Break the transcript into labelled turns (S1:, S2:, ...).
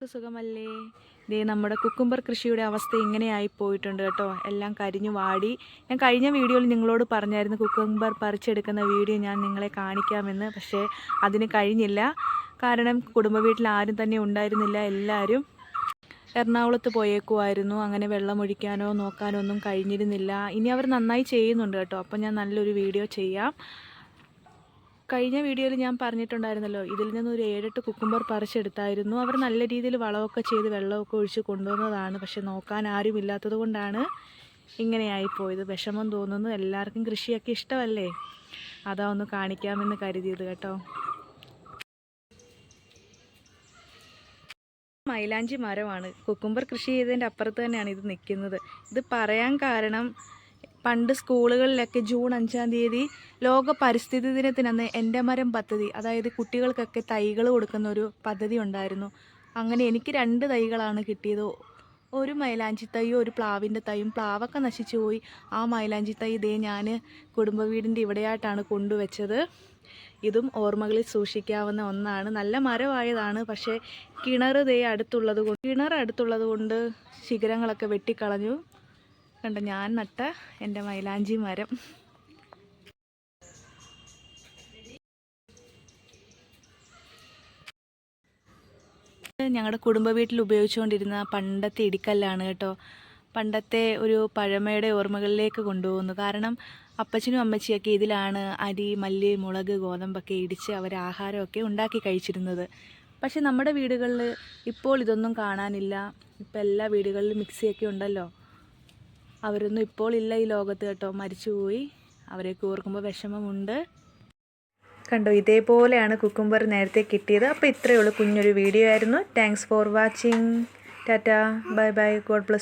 S1: സുഖമല്ലേ? ദേ നമ്മുടെ കുക്കുംബർ കൃഷിയുടെ അവസ്ഥ ഇങ്ങനെയായി പോയിട്ടുണ്ട് കേട്ടോ. എല്ലാം കരിഞ്ഞു വാടി. ഞാൻ കഴിഞ്ഞ വീഡിയോയിൽ നിങ്ങളോട് പറഞ്ഞായിരുന്നു കുക്കുംബർ പറിച്ചെടുക്കുന്ന വീഡിയോ ഞാൻ നിങ്ങളെ കാണിക്കാമെന്ന്. പക്ഷേ അതിന് കഴിഞ്ഞില്ല. കാരണം കുടുംബ വീട്ടിൽ ആരും തന്നെ ഉണ്ടായിരുന്നില്ല എല്ലാവരും എറണാകുളത്ത് പോയേക്കുമായിരുന്നു അങ്ങനെ വെള്ളം ഒഴിക്കാനോ നോക്കാനോ ഒന്നും കഴിഞ്ഞിരുന്നില്ല. ഇനി അവർ നന്നായി ചെയ്യുന്നുണ്ട് കേട്ടോ. അപ്പോൾ ഞാൻ നല്ലൊരു വീഡിയോ ചെയ്യാം. കഴിഞ്ഞ വീഡിയോയിൽ ഞാൻ പറഞ്ഞിട്ടുണ്ടായിരുന്നല്ലോ ഇതിൽ നിന്ന് ഒരു ഏഴെട്ട് കുക്കുംബർ പറിച്ചെടുത്തായിരുന്നു. അവർ നല്ല രീതിയിൽ വളമൊക്കെ ചെയ്ത് വെള്ളമൊക്കെ ഒഴിച്ച് കൊണ്ടുവന്നതാണ്. പക്ഷെ നോക്കാൻ ആരും ഇല്ലാത്തത് കൊണ്ടാണ് ഇങ്ങനെയായി പോയത് വിഷമം തോന്നുന്നു. എല്ലാവർക്കും കൃഷിയൊക്കെ ഇഷ്ടമല്ലേ? അതാ ഒന്ന് കാണിക്കാമെന്ന് കരുതിയത് കേട്ടോ. മൈലാഞ്ചി മരമാണ്. കുക്കുംബർ കൃഷി ചെയ്തതിന്റെ അപ്പുറത്ത് തന്നെയാണ് ഇത് നിൽക്കുന്നത്. ഇത് പറയാൻ കാരണം പണ്ട് സ്കൂളുകളിലൊക്കെ ജൂൺ അഞ്ചാം തീയതി ലോക പരിസ്ഥിതി ദിനത്തിനന്ന് എന്റെ മരം പദ്ധതി അതായത് കുട്ടികൾക്കൊക്കെ തൈകൾ കൊടുക്കുന്ന ഒരു പദ്ധതി ഉണ്ടായിരുന്നു. അങ്ങനെ എനിക്ക് രണ്ട് തൈകളാണ് കിട്ടിയത്. ഒരു മൈലാഞ്ചി തൈയും ഒരു പ്ലാവിന്റെ തൈയും പ്ലാവൊക്കെ നശിച്ചു പോയി. ആ മൈലാഞ്ചി തൈ ഇതേ ഞാൻ കുടുംബ വീടിന്റെ ഇവിടെയായിട്ടാണ് കൊണ്ടുവച്ചത്. ഇതും ഓർമ്മകളിൽ സൂക്ഷിക്കാവുന്ന ഒന്നാണ്. നല്ല മരമായതാണ്. പക്ഷേ കിണർ ദേ അടുത്തുള്ളത് കൊണ്ട് കിണർ അടുത്തുള്ളത് കൊണ്ട് ശിഖരങ്ങളൊക്കെ വെട്ടിക്കളഞ്ഞു. കണ്ട ഞാൻ നട്ട എന്റെ മൈലാഞ്ചി മരം. ഞങ്ങളുടെ കുടുംബ വീട്ടിൽ ഉപയോഗിച്ചുകൊണ്ടിരുന്ന പണ്ടത്തെ ഇടിക്കല്ലാണ് കേട്ടോ. പണ്ടത്തെ ഒരു പഴമയുടെ ഓർമ്മകളിലേക്ക് കൊണ്ടുപോകുന്നു. കാരണം അപ്പച്ചനും അമ്മച്ചിയൊക്കെ ഇതിലാണ് അരി മല്ലി മുളക് ഗോതമ്പൊക്കെ ഇടിച്ച് അവർ ആഹാരമൊക്കെ ഉണ്ടാക്കി കഴിച്ചിരുന്നത്. പക്ഷെ നമ്മുടെ വീടുകളിൽ ഇപ്പോൾ ഇതൊന്നും കാണാനില്ല. ഇപ്പം എല്ലാ വീടുകളിലും മിക്സിയൊക്കെ ഉണ്ടല്ലോ. അവരൊന്നും ഇപ്പോൾ ഇല്ല ഈ ലോകത്ത് കേട്ടോ. മരിച്ചുപോയി അവരെയൊക്കെ ഓർക്കുമ്പോൾ വിഷമമുണ്ട്. കണ്ടോ ഇതേപോലെയാണ് കുക്കുംബർ നേരത്തെ കിട്ടിയത്. അപ്പോൾ ഇത്രയേ ഉള്ളൂ കുഞ്ഞൊരു വീഡിയോ ആയിരുന്നു. Thanks for watching Tata bye bye God bless